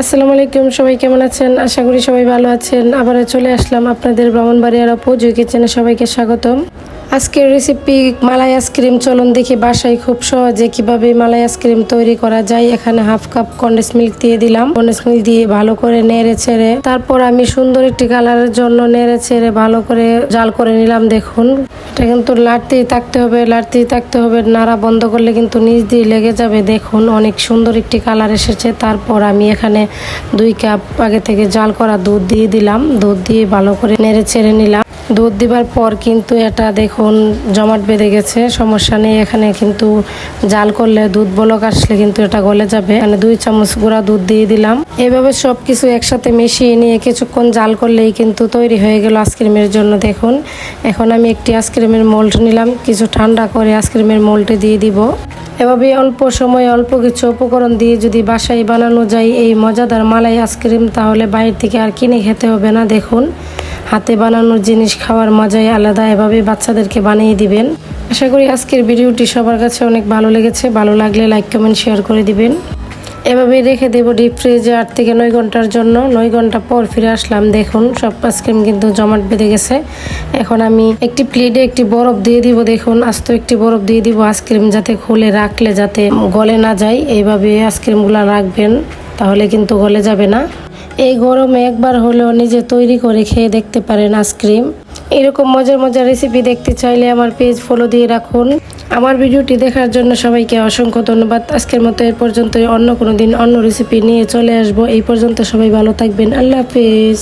আসসালামু আলাইকুম, সবাই কেমন আছেন? আশা করি সবাই ভালো আছেন। আবারও চলে আসলাম আপনাদের ব্রাহ্মণবাড়িয়ার অপু জুই কিচেনে সবাইকে স্বাগতম। আজকের রেসিপি মালাই আইসক্রিম চলুন দেখি বাসায় খুব সহজে কীভাবে মালাই আইসক্রিম তৈরি করা যায়। এখানে হাফ কাপ কন্ডেন্স মিল্ক দিয়ে দিলাম। কন্ডেন্স মিল্ক দিয়ে ভালো করে নেড়ে ছেড়ে তারপর আমি সুন্দর একটি কালারের জন্য নেড়ে ছেড়ে ভালো করে জাল করে নিলাম দেখুন। এটা কিন্তু লাড়তেই থাকতে হবে, লাড়তেই থাকতে হবে। নাড়া বন্ধ করলে কিন্তু নিচ দিয়ে লেগে যাবে। দেখুন অনেক সুন্দর একটি কালার এসেছে। তারপর আমি এখানে দুই কাপ আগে থেকে জাল করা দুধ দিয়ে দিলাম। দুধ দিয়ে ভালো করে নেড়ে ছেড়ে নিলাম। দুধ দিবার পর কিন্তু এটা দেখুন জমাট বেঁধে গেছে, সমস্যা নেই। এখানে কিন্তু জাল করলে দুধ বলক আসলে কিন্তু এটা গলে যাবে। মানে দুই চামচ গুঁড়া দুধ দিয়ে দিলাম। এভাবে সব কিছু একসাথে মিশিয়ে নিয়ে কিছুক্ষণ জাল করলেই কিন্তু তৈরি হয়ে গেল আইসক্রিমের জন্য। দেখুন, এখন আমি একটি আইসক্রিমের মোল্ড নিলাম। কিছু ঠান্ডা করে আইসক্রিমের মোল্ডে দিয়ে দিব। এভাবে অল্প সময় অল্প কিছু উপকরণ দিয়ে যদি বাসায় বানানো যায় এই মজাদার মালাই আইসক্রিম, তাহলে বাইরে থেকে আর কিনে খেতে হবে না। দেখুন হাতে বানানোর জিনিস খাওয়ার মজাই আলাদা। এভাবে বাচ্চাদেরকে বানিয়ে দিবেন। আশা করি আজকের ভিডিওটি সবার কাছে অনেক ভালো লেগেছে। ভালো লাগলে লাইক, কমেন্ট, শেয়ার করে দিবেন। এভাবে রেখে দেবো ডিপ ফ্রিজে আট থেকে নয় ঘণ্টার জন্য। নয় ঘণ্টা পর ফিরে আসলাম। দেখুন, সব আইসক্রিম কিন্তু জমাট বেঁধে গেছে। এখন আমি একটি প্লেটে একটি বরফ দিয়ে দিব। দেখুন, আস্ত একটি বরফ দিয়ে দিব আইসক্রিম যাতে খুলে রাখলে যাতে গলে না যায়। এইভাবে আইসক্রিমগুলো রাখবেন, তাহলে কিন্তু গলে যাবে না। এই গরমে একবার হলেও নিজে তৈরি করে খেয়ে দেখতে পারেন আইসক্রিম। এরকম মজার মজার রেসিপি দেখতে চাইলে আমার পেজ ফলো দিয়ে রাখুন। আমার ভিডিওটি দেখার জন্য সবাইকে অসংখ্য ধন্যবাদ। আজকের মতো এর পর্যন্ত অন্য কোনো দিন অন্য রেসিপি নিয়ে চলে আসব। এই পর্যন্ত সবাই ভালো থাকবেন। আল্লাহ হাফিজ।